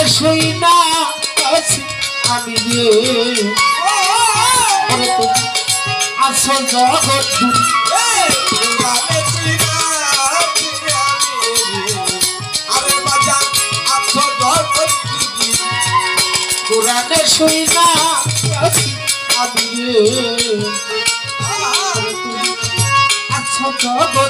পুরাণে শুই না আমি আসল জগৎ জুড়ে শুই না আমি আসল জগৎ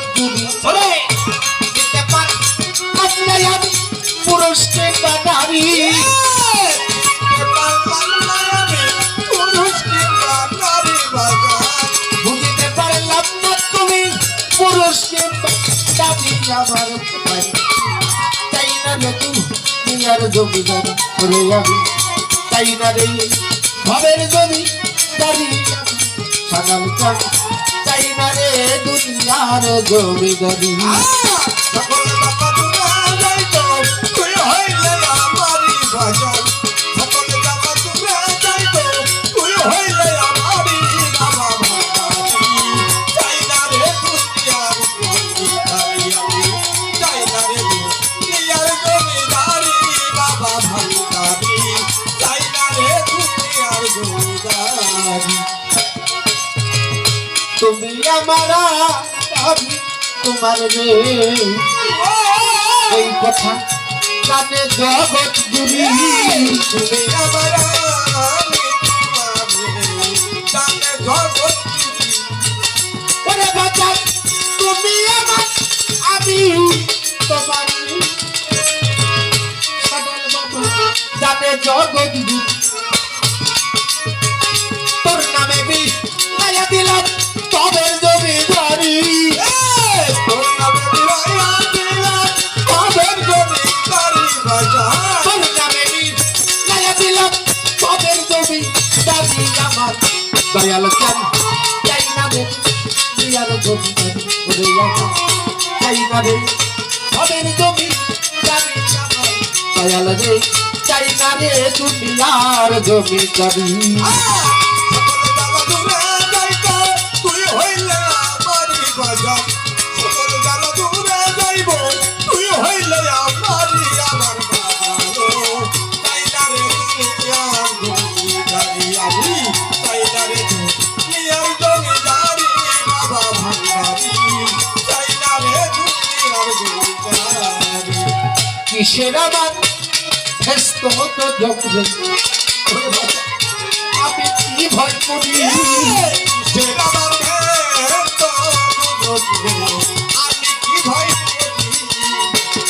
আমার তাই না রে তুমি আর জমিদার করে আমি? তাই না রে? ভবের জমি দাবি সাগাল চাল তাই না রে দুনিয়ার জমিদারি? তুমি তোমার রে এই কথা জানে জগৎ জুড়ি তুমি আমার আমি জগৎ দয়াল চান চাই না রে জমিদারি ওরে আমার চাই না রে তবের জমিদারি আমার দয়াল রে চাই না রে দুনিয়ার জমিদারি সকল জ্বালা দূরে কিসের আমার ব্যস্ত হতো জমবে আমি কি ভয় করি?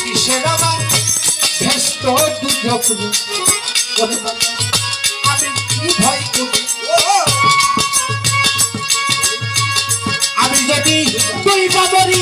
কিসের আমার ব্যস্ত দুর্যোগ আমি কি ভয় করি? আমি যদি দুই বাবরি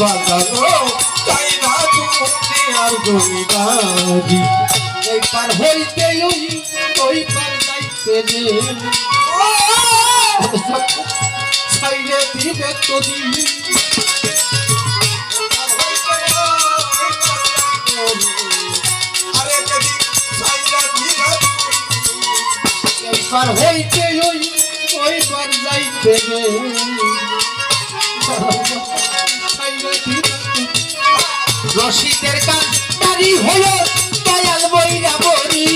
বাজারো চাই না দুনিয়ার জমিদারি এই পার হইতে ওই পার যাইতে রে ছাইরে দিবে আরে হইতে ওই পার যাইতে। রশিদের কান তারি হলো দয়াল বইরা বরি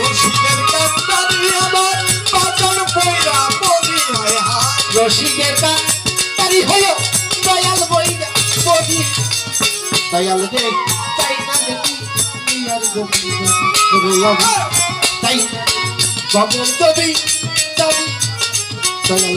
রশিদের কান্দারি আমার বাজার পয়রা বলি হায় হায় রশিদের কান তারি হলো দয়াল বইরা বরি দয়াল রে তাই তাই গগন কবি দয়াল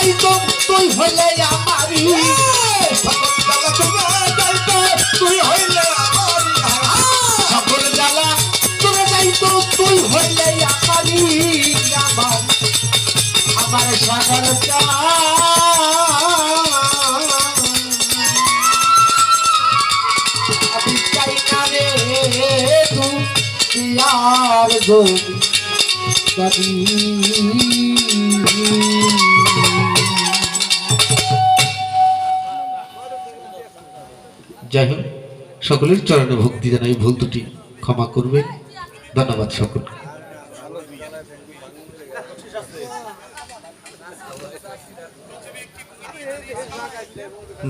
যাইতো তুই হইলে আমারি। সকল বেলা তোমরা যাইতে তুই হইলে আমারি। সকল বেলা তোরে যাইতো তুই হইলে আমারি। আমার আমার সাগর আমি চাই না রে যাই হোক সকলের চরণে ভক্তি জানাই ভুল দুটি ক্ষমা করবেন। ধন্যবাদ সকলকে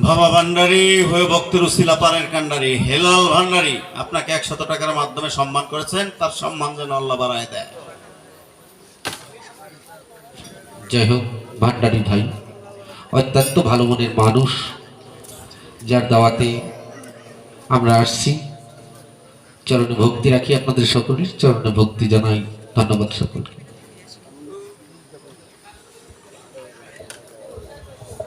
বাবা ভান্ডারী হয়ে ভক্তের উসিলা পারের কান্ডারি হেলাল ভান্ডারী আপনাকে একশত টাকার মাধ্যমে সম্মান করেছেন তার সম্মান যেন আল্লাহ বাড়ায় দেয়। যাই হোক ভান্ডারি ভাই অত্যন্ত ভালো মনের মানুষ যার দাওয়াতে আমরা আসছি। চরণে ভক্তি রাখি আপনাদের সকলের। চরণে ভক্তি জানাই ধন্যবাদ সকলকে।